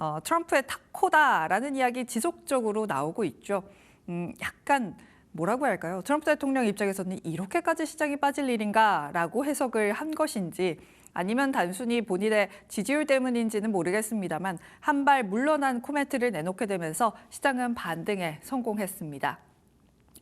어, 트럼프의 타코다라는 이야기 지속적으로 나오고 있죠. 음, 약간 뭐라고 할까요? 트럼프 대통령 입장에서는 이렇게까지 시장이 빠질 일인가라고 해석을 한 것인지 아니면 단순히 본인의 지지율 때문인지는 모르겠습니다만 한 발 물러난 코멘트를 내놓게 되면서 시장은 반등에 성공했습니다.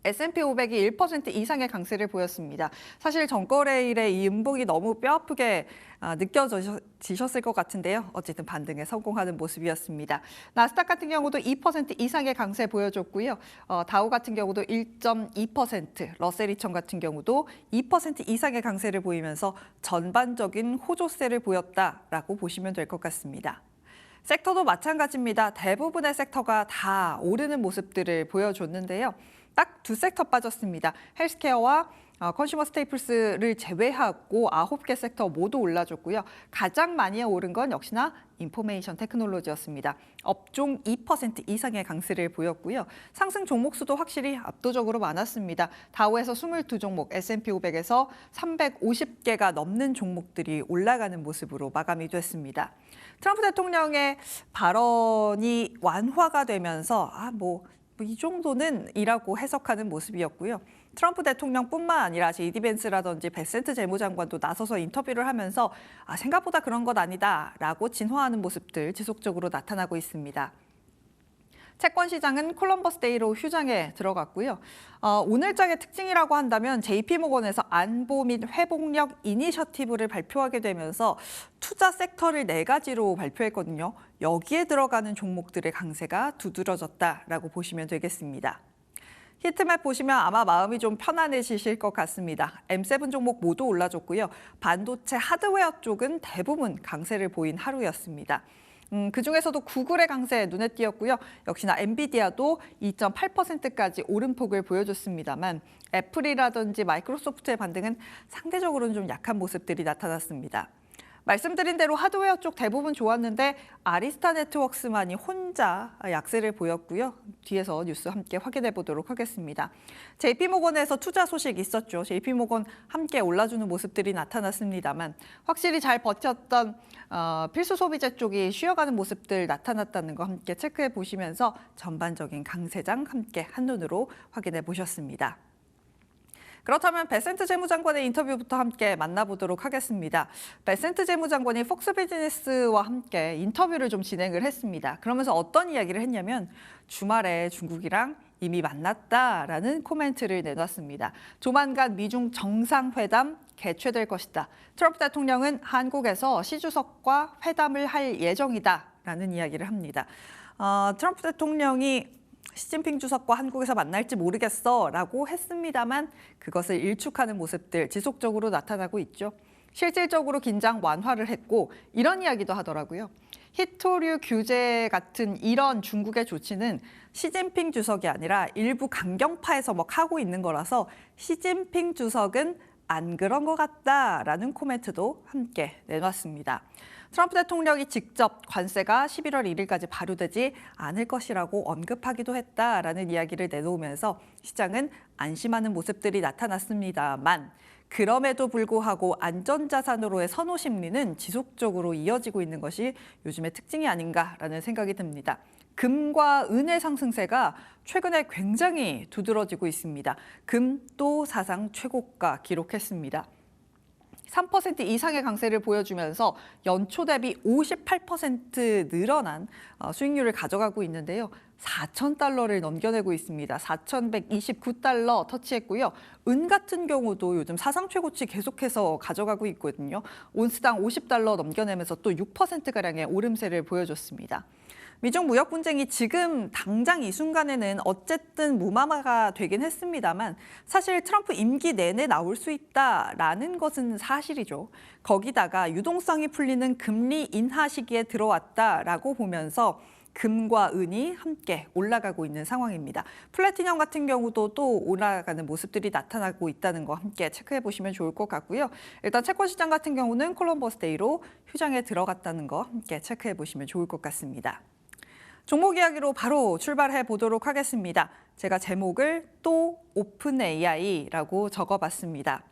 S&P 500이 1% 이상의 강세를 보였습니다. 사실 전거래일에 이 음봉이 너무 뼈아프게 아, 느껴지셨을 것 같은데요. 어쨌든 반등에 성공하는 모습이었습니다. 나스닥 같은 경우도 2% 이상의 강세 보여줬고요. 어, 다우 같은 경우도 1.2%, 러셀 2000 같은 경우도 2% 이상의 강세를 보이면서 전반적인 호조세를 보였다라고 보시면 될 것 같습니다. 섹터도 마찬가지입니다. 대부분의 섹터가 다 오르는 모습들을 보여줬는데요. 딱 두 섹터 빠졌습니다. 헬스케어와 어, 컨슈머 스테이플스를 제외하고 아홉 개 섹터 모두 올라줬고요. 가장 많이 오른 건 역시나 인포메이션 테크놀로지였습니다. 업종 2% 이상의 강세를 보였고요. 상승 종목 수도 확실히 압도적으로 많았습니다. 다우에서 22종목, S&P 500에서 350개가 넘는 종목들이 올라가는 모습으로 마감이 됐습니다. 트럼프 대통령의 발언이 완화가 되면서 아 뭐 이 정도는 이라고 해석하는 모습이었고요. 트럼프 대통령뿐만 아니라 제이디 벤스라든지 베센트 재무장관도 나서서 인터뷰를 하면서 아, 생각보다 그런 것 아니다라고 진화하는 모습들 지속적으로 나타나고 있습니다. 채권 시장은 콜럼버스 데이로 휴장에 들어갔고요. 어, 오늘장의 특징이라고 한다면 JP모건에서 안보 및 회복력 이니셔티브를 발표하게 되면서 투자 섹터를 네 가지로 발표했거든요. 여기에 들어가는 종목들의 강세가 두드러졌다라고 보시면 되겠습니다. 히트맵 보시면 아마 마음이 좀 편안해지실 것 같습니다. M7 종목 모두 올라줬고요. 반도체 하드웨어 쪽은 대부분 강세를 보인 하루였습니다. 음, 그중에서도 구글의 강세 눈에 띄었고요. 역시나 엔비디아도 2.8%까지 오름폭을 보여줬습니다만 애플이라든지 마이크로소프트의 반등은 상대적으로는 좀 약한 모습들이 나타났습니다. 말씀드린 대로 하드웨어 쪽 대부분 좋았는데 아리스타 네트워크스만이 혼자 약세를 보였고요. 뒤에서 뉴스 함께 확인해 보도록 하겠습니다. JP모건에서 투자 소식 있었죠. JP모건 함께 올라주는 모습들이 나타났습니다만 확실히 잘 버텼던 어, 필수 소비재 쪽이 쉬어가는 모습들 나타났다는 거 함께 체크해 보시면서 전반적인 강세장 함께 한눈으로 확인해 보셨습니다. 그렇다면 베센트 재무장관의 인터뷰부터 함께 만나보도록 하겠습니다. 베센트 재무장관이 폭스 비즈니스와 함께 인터뷰를 좀 진행을 했습니다. 그러면서 어떤 이야기를 했냐면 주말에 중국이랑 이미 만났다라는 코멘트를 내놨습니다. 조만간 미중 정상회담 개최될 것이다. 트럼프 대통령은 한국에서 시 주석과 회담을 할 예정이다라는 이야기를 합니다. 어, 트럼프 대통령이 시진핑 주석과 한국에서 만날지 모르겠어 라고 했습니다만 그것을 일축하는 모습들 지속적으로 나타나고 있죠. 실질적으로 긴장 완화를 했고 이런 이야기도 하더라고요. 히토류 규제 같은 이런 중국의 조치는 시진핑 주석이 아니라 일부 강경파에서 막 하고 있는 거라서 시진핑 주석은 안 그런 것 같다라는 코멘트도 함께 내놨습니다. 트럼프 대통령이 직접 관세가 11월 1일까지 발효되지 않을 것이라고 언급하기도 했다라는 이야기를 내놓으면서 시장은 안심하는 모습들이 나타났습니다만 그럼에도 불구하고 안전자산으로의 선호 심리는 지속적으로 이어지고 있는 것이 요즘의 특징이 아닌가라는 생각이 듭니다. 금과 은의 상승세가 최근에 굉장히 두드러지고 있습니다. 금 또 사상 최고가 기록했습니다. 3% 이상의 강세를 보여주면서 연초 대비 58% 늘어난 어, 수익률을 가져가고 있는데요. 4천 달러를 넘겨내고 있습니다. 4,129달러 터치했고요. 은 같은 경우도 요즘 사상 최고치 계속해서 가져가고 있거든요. 온스당 50달러 넘겨내면서 또 6%가량의 오름세를 보여줬습니다. 미중 무역 분쟁이 지금 당장 이 순간에는 어쨌든 무마마가 되긴 했습니다만 사실 트럼프 임기 내내 나올 수 있다라는 것은 사실이죠. 거기다가 유동성이 풀리는 금리 인하 시기에 들어왔다라고 보면서 금과 은이 함께 올라가고 있는 상황입니다. 플래티넘 같은 경우도 또 올라가는 모습들이 나타나고 있다는 거 함께 체크해 보시면 좋을 것 같고요. 일단 채권 시장 같은 경우는 콜럼버스 데이로 휴장에 들어갔다는 거 함께 체크해 보시면 좋을 것 같습니다. 종목 이야기로 바로 출발해 보도록 하겠습니다. 제가 제목을 또 오픈 AI라고 적어봤습니다.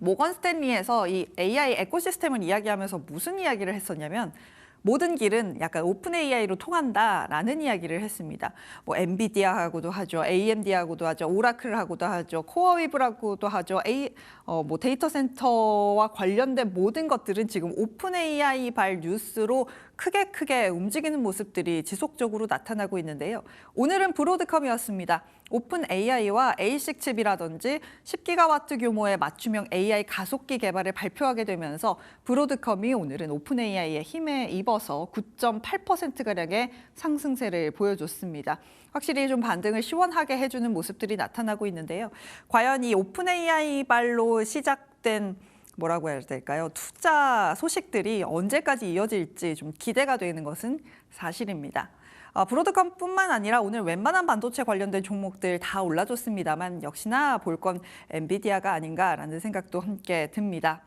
모건 스탠리에서 이 AI 에코시스템을 이야기하면서 무슨 이야기를 했었냐면 모든 길은 약간 오픈 AI로 통한다라는 이야기를 했습니다. 뭐 엔비디아하고도 하죠, AMD하고도 하죠, 오라클하고도 하죠, 코어웨이브라고도 하죠. A 어, 뭐 데이터 센터와 관련된 모든 것들은 지금 오픈 AI 발 뉴스로 크게 크게 움직이는 모습들이 지속적으로 나타나고 있는데요. 오늘은 브로드컴이었습니다. 오픈 AI와 ASIC 칩이라든지 10기가와트 규모의 맞춤형 AI 가속기 개발을 발표하게 되면서 브로드컴이 오늘은 오픈 AI의 힘에 입어서 9.8%가량의 상승세를 보여줬습니다. 확실히 좀 반등을 시원하게 해주는 모습들이 나타나고 있는데요. 과연 이 오픈 AI 발로 시작된 뭐라고 해야 될까요? 투자 소식들이 언제까지 이어질지 좀 기대가 되는 것은 사실입니다. 어, 브로드컴뿐만 아니라 오늘 웬만한 반도체 관련된 종목들 다 올라줬습니다만 역시나 볼 건 엔비디아가 아닌가라는 생각도 함께 듭니다.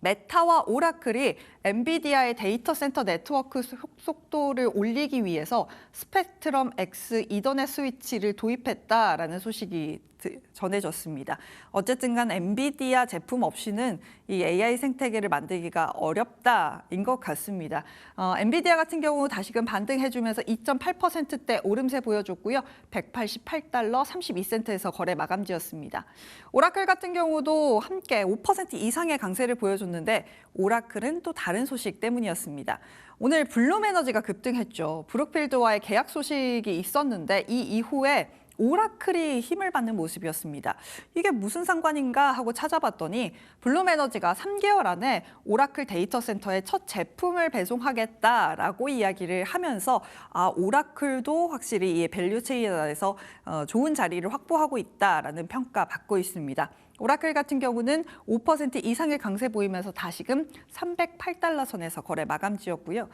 메타와 오라클이 엔비디아의 데이터 센터 네트워크 속- 속도를 올리기 위해서 스펙트럼 X 이더넷 스위치를 도입했다라는 소식이 드- 전해졌습니다. 어쨌든 간 엔비디아 제품 없이는 이 AI 생태계를 만들기가 어렵다인 것 같습니다. 어, 엔비디아 같은 경우 다시금 반등해주면서 2.8%대 오름세 보여줬고요. 188달러 32센트에서 거래 마감지였습니다. 오라클 같은 경우도 함께 5% 이상의 강세를 보여줬는데 오라클은 또 다른 소식 때문이었습니다. 오늘 블룸에너지가 급등했죠. 브룩필드와의 계약 소식이 있었는데 이 이후에 오라클이 힘을 받는 모습이었습니다. 이게 무슨 상관인가 하고 찾아봤더니 블룸에너지가 3개월 안에 오라클 데이터 센터에 첫 제품을 배송하겠다라고 이야기를 하면서 아 오라클도 확실히 이 밸류 체인에서 어, 좋은 자리를 확보하고 있다라는 평가 받고 있습니다. 오라클 같은 경우는 5% 이상의 강세 보이면서 다시금 308달러 선에서 거래 마감지였고요.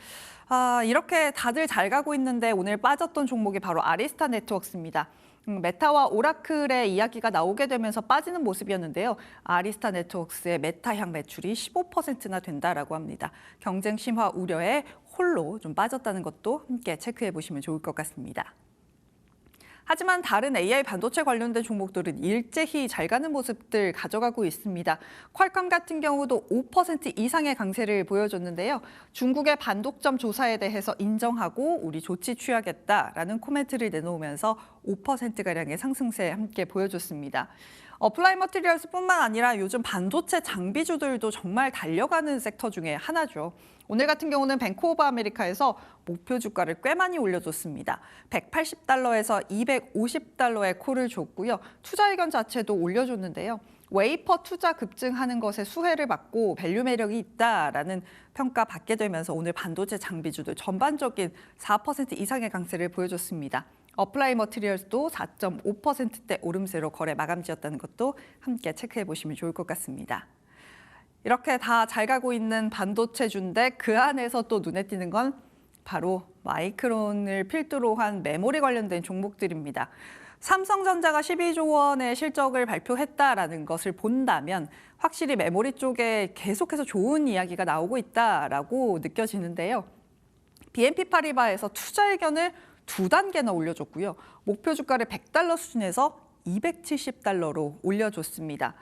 아, 이렇게 다들 잘 가고 있는데 오늘 빠졌던 종목이 바로 아리스타 네트워크입니다. 음, 메타와 오라클의 이야기가 나오게 되면서 빠지는 모습이었는데요. 아리스타 네트워크스의 메타향 매출이 15%나 된다라고 합니다. 경쟁 심화 우려에 홀로 좀 빠졌다는 것도 함께 체크해 보시면 좋을 것 같습니다. 하지만 다른 AI 반도체 관련된 종목들은 일제히 잘 가는 모습들 가져가고 있습니다. 퀄컴 같은 경우도 5% 이상의 강세를 보여줬는데요. 중국의 반독점 조사에 대해서 인정하고 우리 조치 취하겠다라는 코멘트를 내놓으면서 5%가량의 상승세 함께 보여줬습니다. 어플라이 머티리얼스뿐만 아니라 요즘 반도체 장비주들도 정말 달려가는 섹터 중에 하나죠. 오늘 같은 경우는 뱅크 오브 아메리카에서 목표 주가를 꽤 많이 올려줬습니다. 180달러에서 250달러의 콜을 줬고요. 투자 의견 자체도 올려줬는데요. 웨이퍼 투자 급증하는 것에 수혜를 받고 밸류 매력이 있다라는 평가 받게 되면서 오늘 반도체 장비주들 전반적인 4% 이상의 강세를 보여줬습니다. 어플라이 머티리얼스도 4.5%대 오름세로 거래 마감지였다는 것도 함께 체크해 보시면 좋을 것 같습니다. 이렇게 다 잘 가고 있는 반도체주인데 그 안에서 또 눈에 띄는 건 바로 마이크론을 필두로 한 메모리 관련된 종목들입니다. 삼성전자가 12조 원의 실적을 발표했다라는 것을 본다면 확실히 메모리 쪽에 계속해서 좋은 이야기가 나오고 있다라고 느껴지는데요. BNP 파리바에서 투자 의견을 두 단계나 올려줬고요. 목표 주가를 100달러 수준에서 270달러로 올려줬습니다.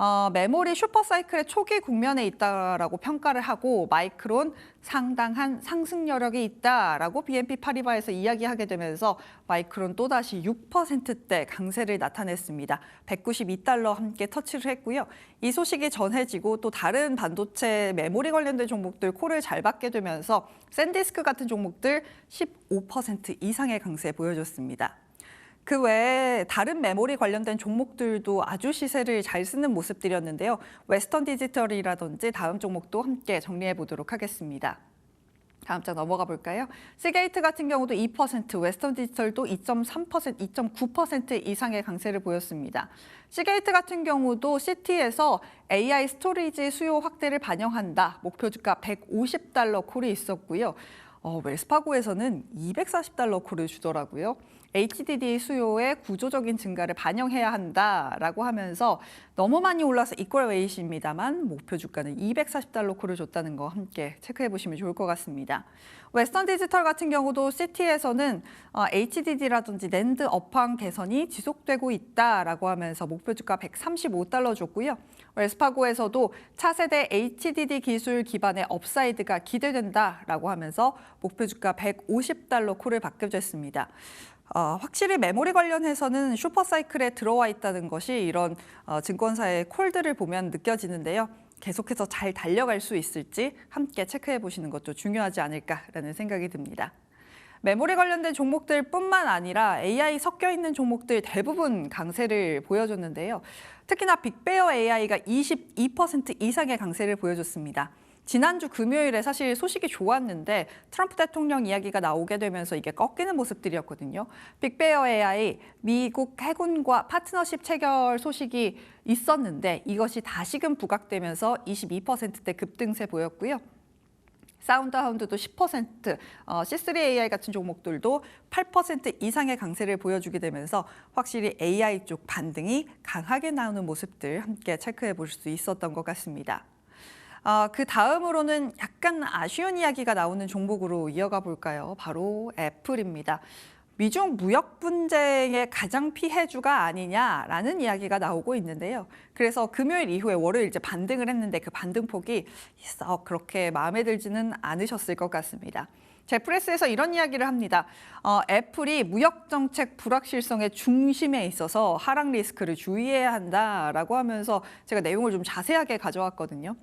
어, 메모리 슈퍼사이클의 초기 국면에 있다라고 평가를 하고 마이크론 상당한 상승 여력이 있다라고 BNP 파리바에서 이야기하게 되면서 마이크론 또다시 6%대 강세를 나타냈습니다. 192달러 함께 터치를 했고요. 이 소식이 전해지고 또 다른 반도체 메모리 관련된 종목들 콜을 잘 받게 되면서 샌디스크 같은 종목들 15% 이상의 강세 보여줬습니다. 그 외에 다른 메모리 관련된 종목들도 아주 시세를 잘 쓰는 모습들이었는데요. 웨스턴 디지털이라든지 다음 종목도 함께 정리해 보도록 하겠습니다. 다음 장 넘어가 볼까요? 시게이트 같은 경우도 2%, 웨스턴 디지털도 2.3%, 2.9% 이상의 강세를 보였습니다. 시게이트 같은 경우도 시티에서 AI 스토리지 수요 확대를 반영한다. 목표 주가 150달러 콜이 있었고요. 어, 웰스파고에서는 240달러 콜을 주더라고요. HDD 수요의 구조적인 증가를 반영해야 한다라고 하면서 너무 많이 올라서 이퀄 웨이트입니다만 목표 주가는 240달러 콜을 줬다는 거 함께 체크해 보시면 좋을 것 같습니다. 웨스턴 디지털 같은 경우도 시티에서는 어, HDD라든지 랜드 업황 개선이 지속되고 있다라고 하면서 목표 주가 135달러 줬고요. 웰스파고에서도 차세대 HDD 기술 기반의 업사이드가 기대된다라고 하면서 목표 주가 150달러 콜을 받게 됐습니다. 어, 확실히 메모리 관련해서는 슈퍼사이클에 들어와 있다는 것이 이런 어, 증권사의 콜들을 보면 느껴지는데요. 계속해서 잘 달려갈 수 있을지 함께 체크해 보시는 것도 중요하지 않을까라는 생각이 듭니다. 메모리 관련된 종목들 뿐만 아니라 AI 섞여 있는 종목들 대부분 강세를 보여줬는데요. 특히나 빅베어 AI가 22% 이상의 강세를 보여줬습니다. 지난주 금요일에 사실 소식이 좋았는데 트럼프 대통령 이야기가 나오게 되면서 이게 꺾이는 모습들이었거든요. 빅베어 AI 미국 해군과 파트너십 체결 소식이 있었는데 이것이 다시금 부각되면서 22%대 급등세 보였고요. 사운드하운드도 10%, 어, C3AI 같은 종목들도 8% 이상의 강세를 보여주게 되면서 확실히 AI 쪽 반등이 강하게 나오는 모습들 함께 체크해 볼 수 있었던 것 같습니다. 어, 그 다음으로는 약간 아쉬운 이야기가 나오는 종목으로 이어가 볼까요? 바로 애플입니다. 미중 무역 분쟁의 가장 피해주가 아니냐라는 이야기가 나오고 있는데요. 그래서 금요일 이후에 월요일 이제 반등을 했는데 그 반등폭이 썩 그렇게 마음에 들지는 않으셨을 것 같습니다. 제프레스에서 이런 이야기를 합니다. 어, 애플이 무역 정책 불확실성의 중심에 있어서 하락 리스크를 주의해야 한다라고 하면서 제가 내용을 좀 자세하게 가져왔거든요.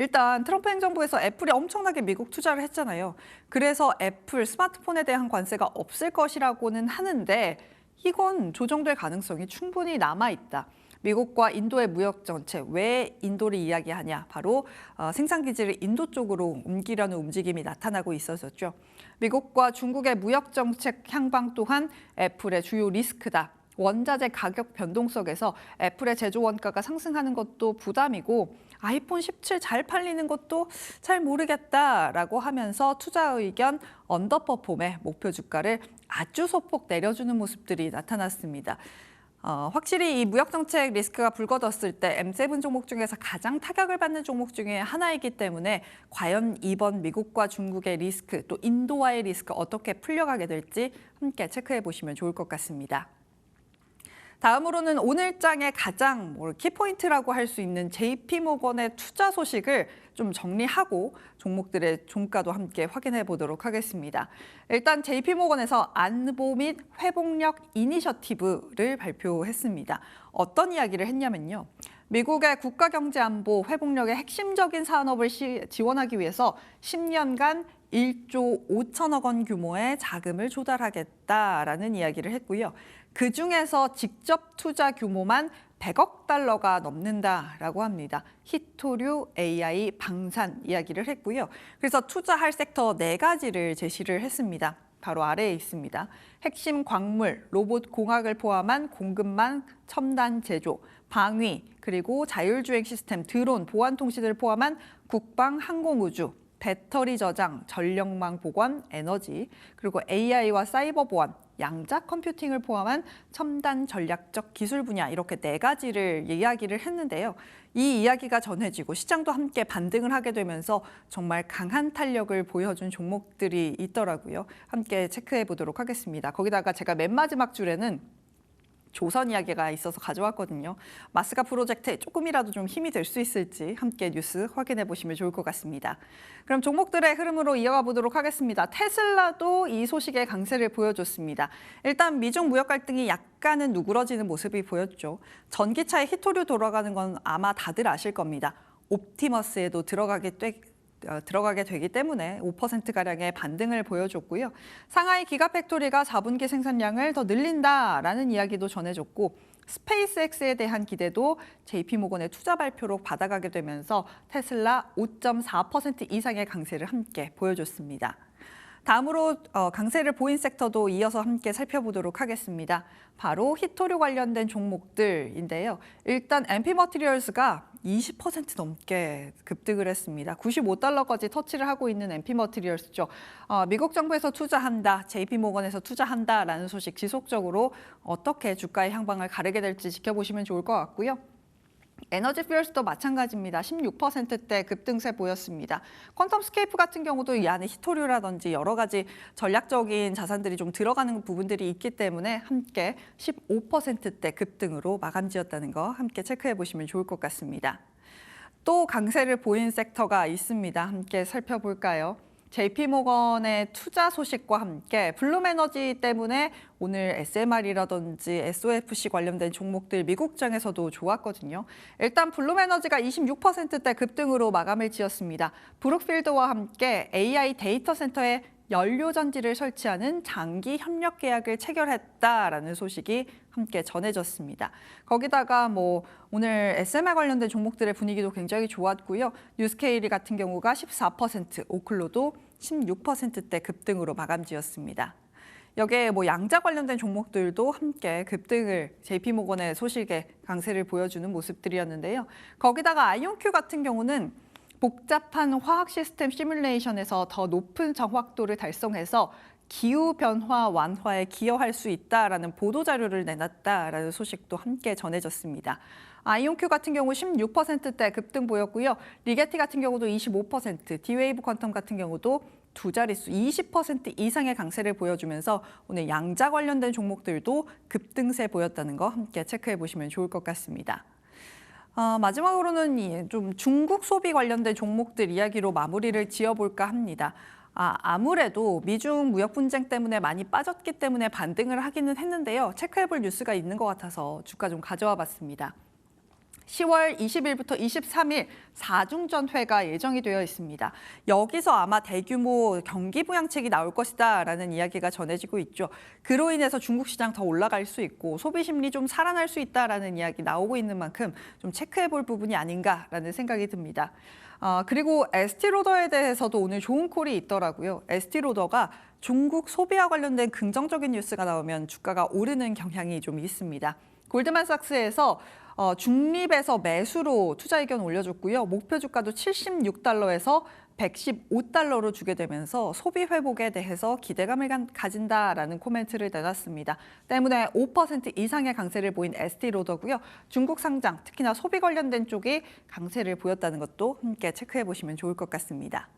일단 트럼프 행정부에서 애플이 엄청나게 미국 투자를 했잖아요. 그래서 애플 스마트폰에 대한 관세가 없을 것이라고는 하는데 이건 조정될 가능성이 충분히 남아 있다. 미국과 인도의 무역 정책 왜 인도를 이야기하냐? 바로 어, 생산 기지를 인도 쪽으로 옮기려는 움직임이 나타나고 있었었죠. 미국과 중국의 무역 정책 향방 또한 애플의 주요 리스크다. 원자재 가격 변동성에서 애플의 제조 원가가 상승하는 것도 부담이고 아이폰 17 잘 팔리는 것도 잘 모르겠다라고 하면서 투자 의견 언더퍼폼의 목표 주가를 아주 소폭 내려주는 모습들이 나타났습니다. 어, 확실히 이 무역 정책 리스크가 불거졌을 때 M7 종목 중에서 가장 타격을 받는 종목 중에 하나이기 때문에 과연 이번 미국과 중국의 리스크 또 인도와의 리스크 어떻게 풀려가게 될지 함께 체크해 보시면 좋을 것 같습니다. 다음으로는 오늘 장의 가장 뭐 키포인트라고 할 수 있는 JP모건의 투자 소식을 좀 정리하고 종목들의 종가도 함께 확인해 보도록 하겠습니다. 일단 JP모건에서 안보 및 회복력 이니셔티브를 발표했습니다. 어떤 이야기를 했냐면요. 미국의 국가경제안보 회복력의 핵심적인 산업을 시, 지원하기 위해서 10년간 1조 5천억 원 규모의 자금을 조달하겠다라는 이야기를 했고요. 그 중에서 직접 투자 규모만 100억 달러가 넘는다라고 합니다. 히토류 AI 방산 이야기를 했고요. 그래서 투자할 섹터 네 가지를 제시를 했습니다. 바로 아래에 있습니다. 핵심 광물, 로봇 공학을 포함한 공급망, 첨단 제조, 방위, 그리고 자율주행 시스템, 드론, 보안 통신을 포함한 국방, 항공우주, 배터리 저장, 전력망 보관, 에너지, 그리고 AI와 사이버 보안, 양자 컴퓨팅을 포함한 첨단 전략적 기술 분야 이렇게 네 가지를 이야기를 했는데요. 이 이야기가 전해지고 시장도 함께 반등을 하게 되면서 정말 강한 탄력을 보여준 종목들이 있더라고요. 함께 체크해 보도록 하겠습니다. 거기다가 제가 맨 마지막 줄에는 조선 이야기가 있어서 가져왔거든요. 마스가 프로젝트에 조금이라도 좀 힘이 될 수 있을지 함께 뉴스 확인해 보시면 좋을 것 같습니다. 그럼 종목들의 흐름으로 이어가 보도록 하겠습니다. 테슬라도 이 소식에 강세를 보여줬습니다. 일단 미중 무역 갈등이 약간은 누그러지는 모습이 보였죠. 전기차에 히토류 돌아가는 건 아마 다들 아실 겁니다. 옵티머스에도 들어가게 되, 어, 들어가게 되기 때문에 5%가량의 반등을 보여줬고요. 상하이 기가 팩토리가 4분기 생산량을 더 늘린다라는 이야기도 전해줬고 스페이스X에 대한 기대도 JP모건의 투자 발표로 받아가게 되면서 테슬라 5.4% 이상의 강세를 함께 보여줬습니다. 다음으로 어, 강세를 보인 섹터도 이어서 함께 살펴보도록 하겠습니다. 바로 히토류 관련된 종목들인데요. 일단 MP 머티리얼스가 20% 넘게 급등을 했습니다. 95달러까지 터치를 하고 있는 MP 머티리얼스죠. 어, 미국 정부에서 투자한다, JP 모건에서 투자한다라는 소식 지속적으로 어떻게 주가의 향방을 가르게 될지 지켜보시면 좋을 것 같고요. 에너지 퓨얼스도 마찬가지입니다. 16%대 급등세 보였습니다. 퀀텀 스케이프 같은 경우도 이 안에 히토류라든지 여러 가지 전략적인 자산들이 좀 들어가는 부분들이 있기 때문에 함께 15%대 급등으로 마감지었다는 거 함께 체크해 보시면 좋을 것 같습니다. 또 강세를 보인 섹터가 있습니다. 함께 살펴볼까요? JP모건의 투자 소식과 함께 블룸에너지 때문에 오늘 SMR이라든지 SOFC 관련된 종목들 미국장에서도 좋았거든요. 일단 블룸에너지가 26%대 급등으로 마감을 지었습니다. 브룩필드와 함께 AI 데이터 센터에 연료 전지를 설치하는 장기 협력 계약을 체결했다라는 소식이 함께 전해졌습니다. 거기다가 뭐 오늘 SMR 관련된 종목들의 분위기도 굉장히 좋았고요. 뉴스케일 같은 경우가 14%, 오클로도 16%대 급등으로 마감지었습니다. 여기에 뭐 양자 관련된 종목들도 함께 급등을 JP모건의 소식에 강세를 보여주는 모습들이었는데요. 거기다가 아이온큐 같은 경우는 복잡한 화학 시스템 시뮬레이션에서 더 높은 정확도를 달성해서 기후 변화 완화에 기여할 수 있다라는 보도 자료를 내놨다라는 소식도 함께 전해졌습니다. 아이온큐 같은 경우 16%대 급등 보였고요. 리게티 같은 경우도 25%, 디웨이브 퀀텀 같은 경우도 두 자릿수 20% 이상의 강세를 보여주면서 오늘 양자 관련된 종목들도 급등세 보였다는 거 함께 체크해 보시면 좋을 것 같습니다. 어, 마지막으로는 이좀 중국 소비 관련된 종목들 이야기로 마무리를 지어볼까 합니다. 아, 아무래도 미중 무역 분쟁 때문에 많이 빠졌기 때문에 반등을 하기는 했는데요. 체크해볼 뉴스가 있는 것 같아서 주가 좀 가져와 봤습니다. 10월 20일부터 23일 사중전회가 예정이 되어 있습니다. 여기서 아마 대규모 경기 부양책이 나올 것이다라는 이야기가 전해지고 있죠. 그로 인해서 중국 시장 더 올라갈 수 있고 소비 심리 좀 살아날 수 있다라는 이야기 나오고 있는 만큼 좀 체크해 볼 부분이 아닌가라는 생각이 듭니다. 아, 그리고 에스티로더에 대해서도 오늘 좋은 콜이 있더라고요. 에스티로더가 중국 소비와 관련된 긍정적인 뉴스가 나오면 주가가 오르는 경향이 좀 있습니다. 골드만삭스에서 어, 중립에서 매수로 투자 의견 올려줬고요. 목표 주가도 76달러에서 115달러로 주게 되면서 소비 회복에 대해서 기대감을 가진다라는 코멘트를 내놨습니다. 때문에 5% 이상의 강세를 보인 에스티로더고요. 중국 상장, 특히나 소비 관련된 쪽이 강세를 보였다는 것도 함께 체크해 보시면 좋을 것 같습니다.